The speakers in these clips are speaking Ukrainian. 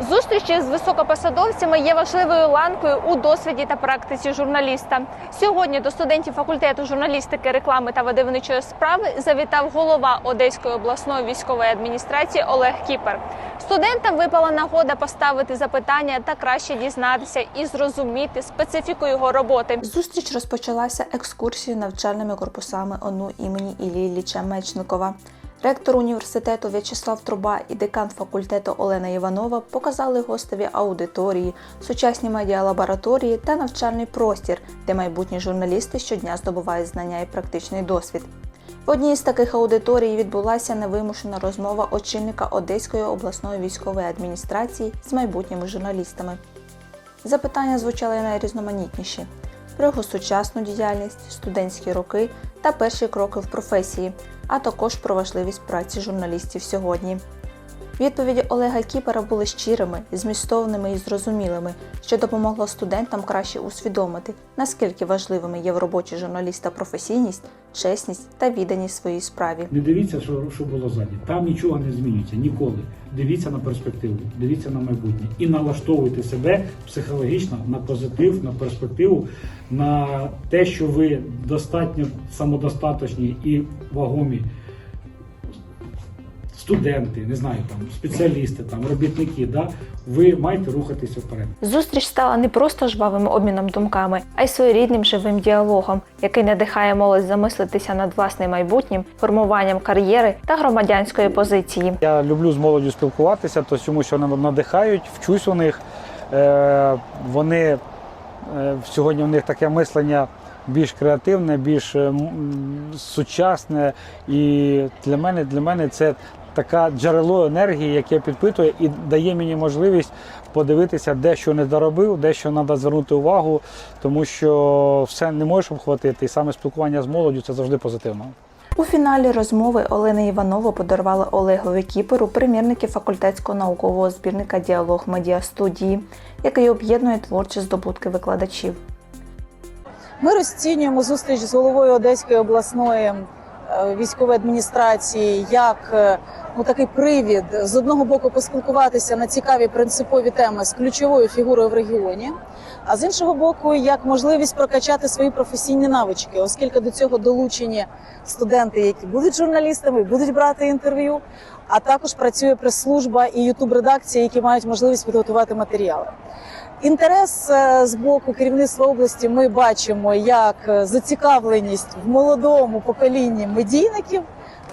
Зустрічі з високопосадовцями є важливою ланкою у досвіді та практиці журналіста. Сьогодні до студентів факультету журналістики, реклами та видавничої справи завітав голова Одеської обласної військової адміністрації Олег Кіпер. Студентам випала нагода поставити запитання та краще дізнатися і зрозуміти специфіку його роботи. Зустріч розпочалася екскурсією навчальними корпусами ОНУ імені Іллі Ілліча Мечникова. Ректор університету В'ячеслав Труба і декан факультету Олена Іванова показали гостеві аудиторії, сучасні медіалабораторії та навчальний простір, де майбутні журналісти щодня здобувають знання і практичний досвід. В одній з таких аудиторій відбулася невимушена розмова очільника Одеської обласної військової адміністрації з майбутніми журналістами. Запитання звучали найрізноманітніші про його сучасну діяльність, студентські роки та перші кроки в професії, а також про важливість праці журналістів сьогодні. Відповіді Олега Кіпера були щирими, змістовними і зрозумілими, що допомогло студентам краще усвідомити, наскільки важливими є в роботі журналіста професійність, чесність та відданість своїй справі. Не дивіться, що, що було ззаді. Там нічого не змінюється ніколи. Дивіться на перспективу, дивіться на майбутнє і налаштовуйте себе психологічно на позитив, на перспективу, на те, що ви достатньо самодостаточні і вагомі студенти, не знаю, там спеціалісти, там робітники. Да? Ви маєте рухатися вперед. Зустріч стала не просто жвавим обміном думками, а й своєрідним живим діалогом, який надихає молодь замислитися над власним майбутнім, формуванням кар'єри та громадянської позиції. Я люблю з молоддю спілкуватися, то тому що вони надихають, вчусь у них. Е, Вони е, сьогодні у них таке мислення більш креативне, більш е, сучасне. І для мене, для мене це таке джерело енергії, яке підпитує і дає мені можливість подивитися, де що не доробив, де що треба звернути увагу, тому що все не можеш обхватити. І саме спілкування з молоддю це завжди позитивно. У фіналі розмови Олена Іванова подарувала Олегові Кіперу примірники факультетського наукового збірника Діалог медіа студії, який об'єднує творчі здобутки викладачів. Ми розцінюємо зустріч з головою Одеської обласної військової адміністрації як е, ну такий привід з одного боку поспілкуватися на цікаві принципові теми з ключовою фігурою в регіоні, а з іншого боку, як можливість прокачати свої професійні навички, оскільки до цього долучені студенти, які будуть журналістами, будуть брати інтерв'ю. А також працює прес-служба і ютуб редакція, які мають можливість підготувати матеріали. Інтерес е, з боку керівництва області ми бачимо як е, зацікавленість в молодому поколінні медійників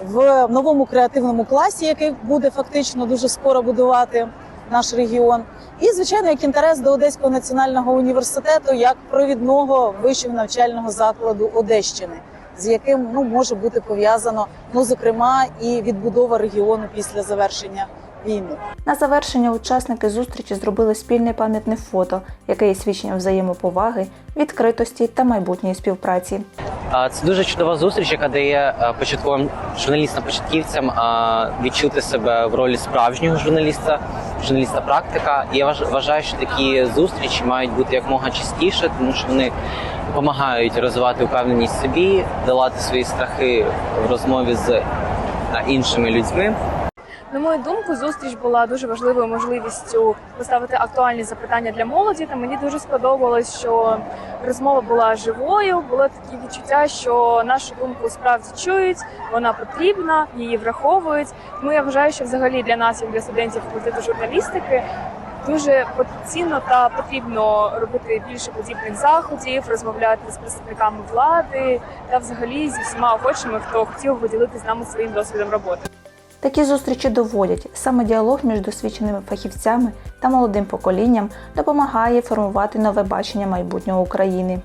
в новому креативному класі, який буде фактично дуже скоро будувати наш регіон. І звичайно, як інтерес до Одеського національного університету як провідного вищого навчального закладу Одещини, з яким ну може бути пов'язано ну зокрема і відбудова регіону після завершення війни. На завершення учасники зустрічі зробили спільне пам'ятне фото, яке є свідченням взаємоповаги, відкритості та майбутньої співпраці. Це дуже чудова зустріч, яка дає е, початковим журналістам-початківцям відчути себе в ролі справжнього журналіста, журналіста-практика. І я важ- вважаю, що такі зустрічі мають бути якомога частіше, тому що вони допомагають розвивати впевненість собі, долати свої страхи в розмові з іншими людьми. На мою думку, зустріч була дуже важливою можливістю поставити актуальні запитання для молоді. Та мені дуже сподобалось, що розмова була живою. Було таке відчуття, що нашу думку справді чують, вона потрібна, її враховують. Тому я вважаю, що взагалі для нас, як для студентів факультету журналістики, дуже цінно та потрібно робити більше подібних заходів, розмовляти з представниками влади та взагалі зі всіма охочими, хто хотів поділити з нами своїм досвідом роботи. Такі зустрічі доводять, саме діалог між досвідченими фахівцями та молодим поколінням допомагає формувати нове бачення майбутнього України.